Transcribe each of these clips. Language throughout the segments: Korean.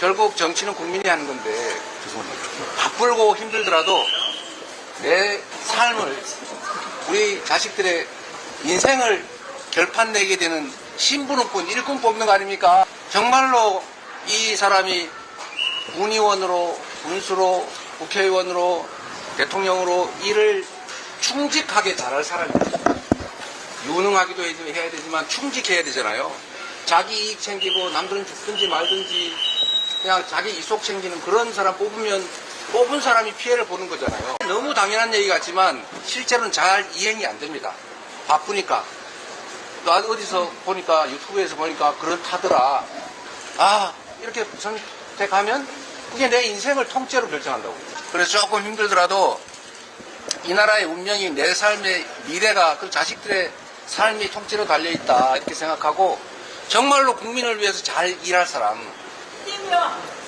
결국 정치는 국민이 하는 건데 바쁘고 힘들더라도 내 삶을 우리 자식들의 인생을 결판 내게 되는 신분은 일꾼 뽑는 거 아닙니까? 정말로 이 사람이 군의원으로 군수로 국회의원으로 대통령으로 일을 충직하게 잘할 사람입니다. 유능하기도 해야 되지만 충직해야 되잖아요. 자기 이익 챙기고 남들은 죽든지 말든지 그냥 자기 이속 챙기는 그런 사람 뽑으면 뽑은 사람이 피해를 보는 거잖아요. 너무 당연한 얘기 같지만 실제로는 잘 이행이 안 됩니다. 바쁘니까. 또 어디서 보니까 유튜브에서 보니까 그렇다더라. 아 이렇게 선택하면 그게 내 인생을 통째로 결정한다고. 그래서 조금 힘들더라도 이 나라의 운명이 내 삶의 미래가 그 자식들의 삶이 통째로 달려 있다 이렇게 생각하고 정말로 국민을 위해서 잘 일할 사람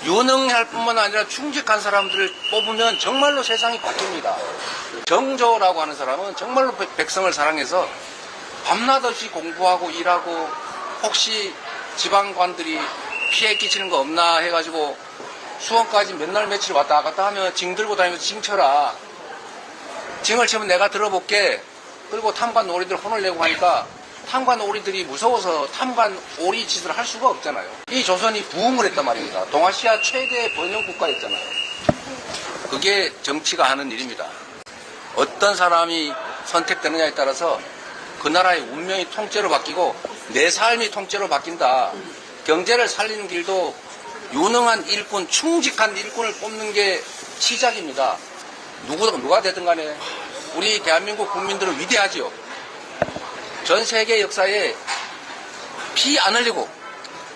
유능할 뿐만 아니라 충직한 사람들을 뽑으면 정말로 세상이 바뀝니다. 정조라고 하는 사람은 정말로 백- 백성을 사랑해서 밤낮 없이 공부하고 일하고 혹시 지방관들이 피해 끼치는 거 없나 해가지고 수원까지 몇날 며칠 왔다 갔다 하면 징 들고 다니면서 징 쳐라. 징을 치면 내가 들어볼게. 그리고 탐관 오리들 혼을 내고 하니까 탐관 오리들이 무서워서 탐관 오리 짓을 할 수가 없잖아요. 이 조선이 부흥을 했단 말입니다. 동아시아 최대 번영 국가였잖아요. 그게 정치가 하는 일입니다. 어떤 사람이 선택되느냐에 따라서 그 나라의 운명이 통째로 바뀌고 내 삶이 통째로 바뀐다. 경제를 살리는 길도 유능한 일꾼, 충직한 일꾼을 뽑는 게 시작입니다. 누구, 누가 되든 간에 우리 대한민국 국민들은 위대하지요. 전 세계 역사에 피 안 흘리고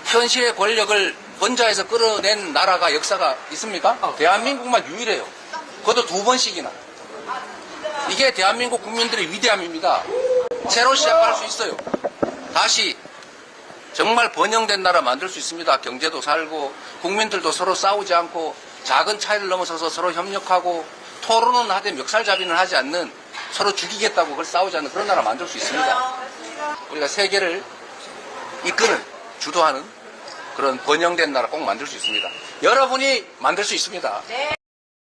현실의 권력을 번자해서 끌어낸 나라가 역사가 있습니까? 대한민국만 유일해요. 그것도 두 번씩이나. 이게 대한민국 국민들의 위대함입니다. 새로 시작할 수 있어요. 다시 정말 번영된 나라 만들 수 있습니다. 경제도 살고 국민들도 서로 싸우지 않고 작은 차이를 넘어서서 서로 협력하고 토론은 하되 멱살잡이는 하지 않는 서로 죽이겠다고 그걸 싸우지 않는 그런 나라 만들 수 있습니다. 우리가 세계를 이끄는 주도하는 그런 번영된 나라 꼭 만들 수 있습니다. 여러분이 만들 수 있습니다.